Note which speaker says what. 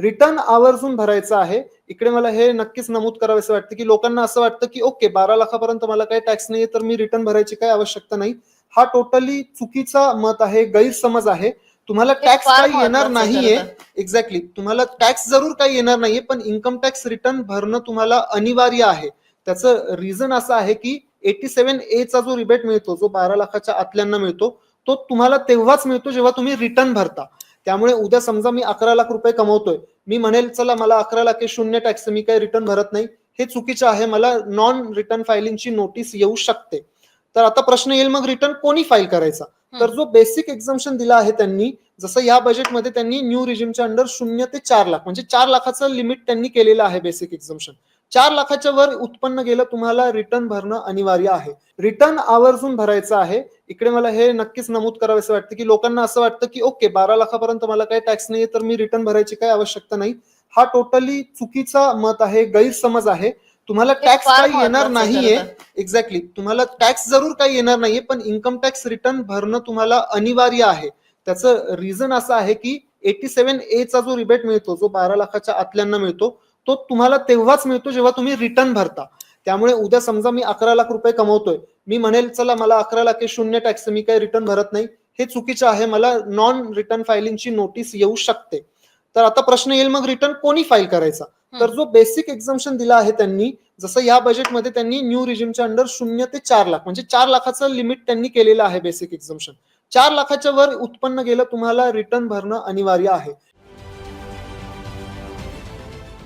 Speaker 1: Return आवर्जून भरायचं आहे. इकडे मला हे नक्कीच नमूद करावं वाटतं की लोकांना असं वाटतं की ओके बारा लाखापर्यंत मला काही टॅक्स नाही तर मी रिटर्न भरायची काही आवश्यकता नाही. हा टोटली चुकीचा मत आहे गैरसमज आहे. तुम्हाला टॅक्स काही येणार नाहीये. एक्झॅक्टली तुम्हाला टॅक्स जरूर काही येणार नाहीये पण इन्कम टॅक्स रिटर्न भरणं तुम्हाला अनिवार्य आहे. त्याचं रिझन असं आहे की एटी सेव्हन ए चा जो रिबेट मिळतो जो बारा लाखाच्या आतल्यांना मिळतो तो तुम्हाला तेव्हाच मिळतो जेव्हा तुम्ही रिटर्न भरता. त्यामुळे उद्या समजा मी अकरा लाख रुपये कमवतोय मी म्हणेल चला मला अकरा लाख शून्य टॅक्स मी काही रिटर्न भरत नाही. हे चुकीचं आहे. मला नॉन रिटर्न फायलिंगची नोटीस येऊ शकते. तर आता प्रश्न येईल मग रिटर्न कोणी फाईल करायचा? तर जो बेसिक एक्झम्पन दिला आहे त्यांनी जसं या बजेटमध्ये त्यांनी न्यू रिजिमच्या अंडर शून्य ते चार लाख म्हणजे चार लाखाचं लिमिट त्यांनी केलेलं आहे बेसिक एक्झम्पन चार लाखाच्या वर उत्पन्न गेलं तुम्हाला रिटर्न भरणं अनिवार्य आहे. रिटर्न आवर्जून भरायचं आहे. इकडे मला हे नक्कीच नमूद करावं वाटतं की लोकांना असं वाटतं की ओके बारा लाखापर्यंत मला काही टॅक्स नाही तर मी रिटर्न भरायची काही आवश्यकता नाही. हा टोटली चुकीचा मत आहे गैरसमज आहे. तुम्हाला टॅक्स काही येणार नाहीये. एक्झॅक्टली तुम्हाला टॅक्स जरूर काही येणार नाहीये पण इन्कम टॅक्स रिटर्न भरणं तुम्हाला अनिवार्य आहे. त्याचं रिझन असं आहे की एटी सेव्हन ए चा जो रिबेट मिळतो जो बारा लाखाच्या आतल्यांना मिळतो तो तुम्हाला तेव्हाच मिळतो जेव्हा तुम्ही रिटर्न भरता. त्यामुळे उद्या समजा मी अकरा लाख रुपये कमवतोय. मी म्हणेल चला मला अकरा लाख शून्य टॅक्स मी काही रिटर्न भरत नाही. हे चुकीचं आहे. मला नॉन रिटर्न फायलिंगची नोटीस येऊ शकते. तर आता प्रश्न येईल मग रिटर्न कोणी फाईल करायचा? तर जो बेसिक एक्झम्पन दिला आहे त्यांनी जसं या बजेटमध्ये त्यांनी न्यू रिजिमच्या अंडर शून्य ते चार लाख म्हणजे चार लाखाचं लिमिट त्यांनी केलेलं आहे बेसिक एक्झम्पन चार लाखाच्या वर उत्पन्न गेलं तुम्हाला रिटर्न भरणं अनिवार्य आहे.